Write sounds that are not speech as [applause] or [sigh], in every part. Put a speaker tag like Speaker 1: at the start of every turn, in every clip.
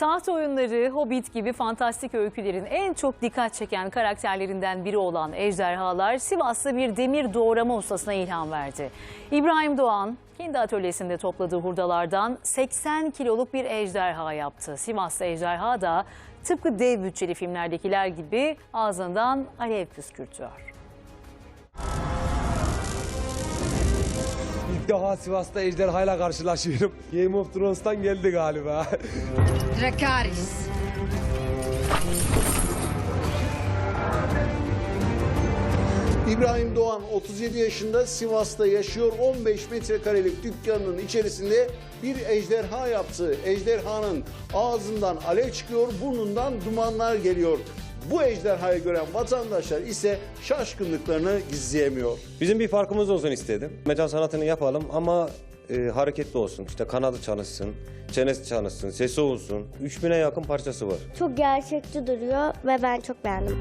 Speaker 1: Taht oyunları, Hobbit gibi fantastik öykülerin en çok dikkat çeken karakterlerinden biri olan ejderhalar Sivas'ta bir demir doğrama ustasına ilham verdi. İbrahim Doğan kendi atölyesinde topladığı hurdalardan 80 kiloluk bir ejderha yaptı. Sivas'ta ejderha da tıpkı dev bütçeli filmlerdekiler gibi ağzından alev püskürtüyor.
Speaker 2: Defa Sivas'ta ejderhayla karşılaşıyorum. [laughs] Game of Thrones'tan geldi galiba.
Speaker 3: Dracarys.
Speaker 4: İbrahim Doğan 37 yaşında Sivas'ta yaşıyor. 15 metrekarelik dükkanının içerisinde bir ejderha yaptı. Ejderhanın ağzından alev çıkıyor, burnundan dumanlar geliyor. Bu ejderhayı gören vatandaşlar ise şaşkınlıklarını gizleyemiyor.
Speaker 5: Bizim bir farkımız olsun istedim. Metal sanatını yapalım ama e, hareketli olsun. İşte kanadı çalışsın, çenesi çalışsın, sesi olsun. 3000'e yakın parçası var.
Speaker 6: Çok gerçekçi duruyor ve ben çok beğendim.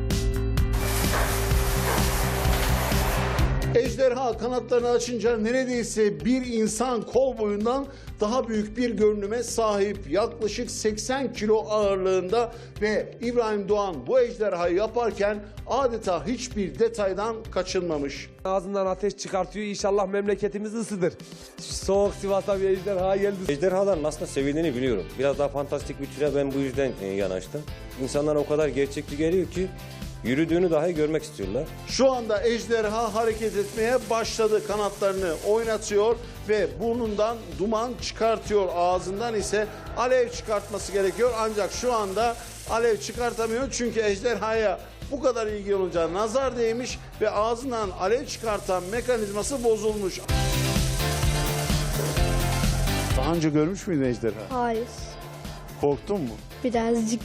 Speaker 4: Ejderha kanatlarını açınca neredeyse bir insan kol boyundan daha büyük bir görünüme sahip. Yaklaşık 80 kilo ağırlığında ve İbrahim Doğan bu ejderhayı yaparken adeta hiçbir detaydan kaçınmamış.
Speaker 2: Ağzından ateş çıkartıyor. İnşallah memleketimiz ısıdır. Soğuk Sivas'a bir ejderha geldi.
Speaker 5: Ejderhaların aslında sevildiğini biliyorum. Biraz daha fantastik bir türe ben bu yüzden e, yanaştım. İnsanlara o kadar gerçekçi geliyor ki yürüdüğünü dahi görmek istiyorlar.
Speaker 4: Şu anda ejderha hareket etmeye başladı. Kanatlarını oynatıyor ve burnundan duman çıkartıyor. Ağzından ise alev çıkartması gerekiyor. Ancak şu anda alev çıkartamıyor çünkü ejderhaya bu kadar ilgi olunca nazar değmiş ve ağzından alev çıkartan mekanizması bozulmuş. Daha önce görmüş müydün ejderha?
Speaker 6: Hayır.
Speaker 4: Korktun mu?
Speaker 6: Birazcık.